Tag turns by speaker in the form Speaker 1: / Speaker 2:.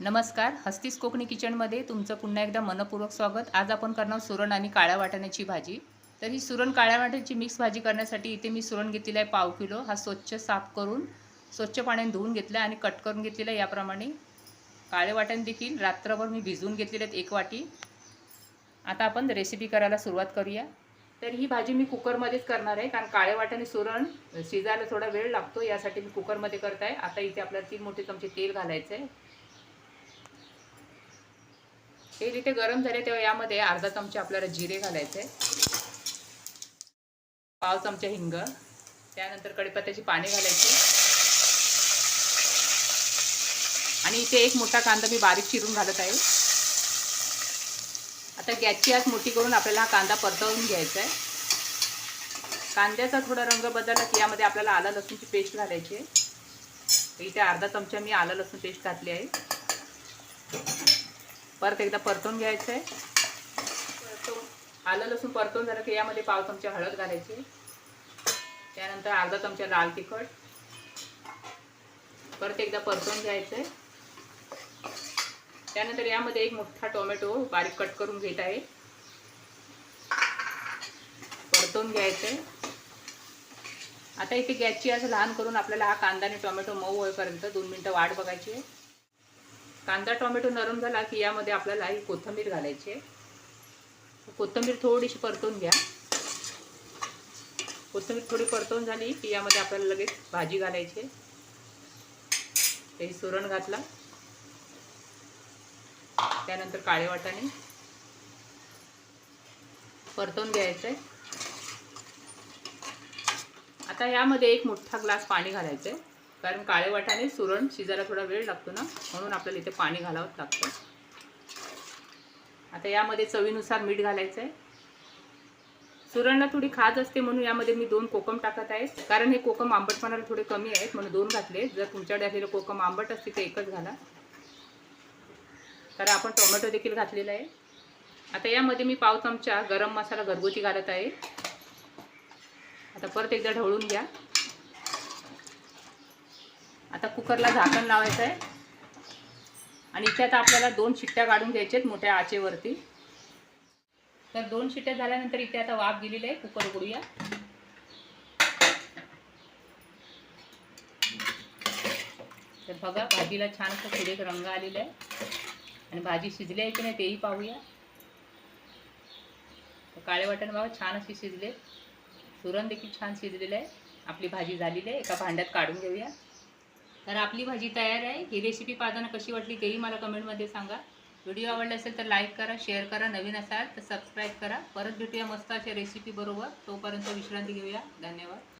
Speaker 1: नमस्कार हस्तीस कोकणी किचनमध्ये तुमचं पुन्हा एकदा मनपूर्वक स्वागत. आज आपण करणार सुरण आणि काळ्या वाटाण्याची भाजी. तर ही सुरण काळ्या वाटाण्याची मिक्स भाजी करण्यासाठी इथे मी सुरण घेतलेला आहे पाव किलो. हा स्वच्छ साफ करून स्वच्छ पाण्याने धुवून घेतला आणि कट करून घेतलेला आहे. याप्रमाणे काळे वाटाणे देखील रात्रभर मी भिजवून घेतलेले आहेत एक वाटी. आता आपण रेसिपी करायला सुरुवात करूया. तर ही भाजी मी कुकरमध्येच करणार आहे कारण काळे वाटाणे सुरण शिजायला थोडा वेळ लागतो यासाठी मी कुकरमध्ये करत आहे आता इथे आपल्याला तीन मोठे चमचे तेल घालायचं आहे तेल इथे गरम झाले तेव्हा यामध्ये अर्धा चमचा आपल्याला जिरे घालायचे. पाव चमचा हिंग. त्यानंतर कढीपत्त्याची पाने घालायची. आणि इथे एक मोठा कांदा मी बारीक चिरून घालत आहे. आता गॅसची आत मोठी करून आपल्याला हा कांदा परतवून घ्यायचा आहे. कांद्याचा थोडा रंग बदलला की यामध्ये आपल्याला आलं लसूणची पेस्ट घालायची आहे. इथे अर्धा चमचा मी आलं लसूण पेस्ट घातली आहे. परत एकदा परतून घ्यायचं. आहे परतून आलं लसूण परतून झालं की यामध्ये पाव चमचा हळद घालायची. त्यानंतर अर्धा चमचा लाल तिखट. परत एकदा परतून घ्यायचं. आहे त्यानंतर यामध्ये एक मोठा टोमॅटो बारीक कट करून घेत आहे. परतून घ्यायचं. आहे आता इथे गॅसची असं लहान करून आपल्याला हा कांदा आणि टोमॅटो मऊ होईपर्यंत दोन मिनटं वाट बघायची आहे. कांदा टोमॅटो नरम झाला की यामध्ये आपल्याला ही कोथिंबीर घालायची आहे. कोथिंबीर थोडीशी परतून घ्या. कोथिंबीर थोडी परतून झाली की यामध्ये आपल्याला लगेच भाजी घालायची आहे. ते सुरण घातला. त्यानंतर काळे वाटाणे. परतून घ्यायचं आहे. आता यामध्ये एक मोठा ग्लास पाणी घालायचं आहे. कारण काळे वाटाणे सुरण शिजायला थोडा वेळ लागतो ना म्हणून आपल्याला इथे पाणी घालावं लागतं. आता यामध्ये चवीनुसार मीठ घालायचं आहे सुरणला थोडी खाज असते म्हणून यामध्ये मी दोन कोकम टाकत आहे. कारण हे कोकम आंबटपणाला थोडे कमी आहेत म्हणून दोन घातले. जर तुमच्याकडे असलेलं कोकम आंबट असते ते एकच घाला. तर आपण टोमॅटो देखील घातलेला आहे. आता यामध्ये मी पाव चमचा गरम मसाला घरगुती घालत आहे. आता परत एकदा ढवळून घ्या. आता कुकरला झाकण लावायचं आहे. आणि इथे आता आपल्याला दोन शिट्ट्या काढून घ्यायच्यात मोठ्या आचेवरती. तर दोन शिट्ट्या झाल्यानंतर इथे आता वाफ दिलेली आहे कुकर उघडूया. तर बघा भाजीला छान असं पुढे रंग आलेला आहे. आणि भाजी शिजली आहे की नाही तेही पाहूया. तर काळे वाटण बघा छान अशी शिजले. सुरण देखील छान शिजलेलं आहे. आपली भाजी झालेली आहे. एका भांड्यात काढून घेऊया. तर आपली भाजी तयार आहे. ही रेसिपी पाहताना कशी वाटली तेही मला कमेंटमध्ये सांगा. व्हिडिओ आवडला असेल तर लाईक करा शेअर करा. नवीन असाल तर सबस्क्राईब करा. परत भेटूया मस्त अशा रेसिपी बरोबर. तोपर्यंत विश्रांती घेऊया. धन्यवाद.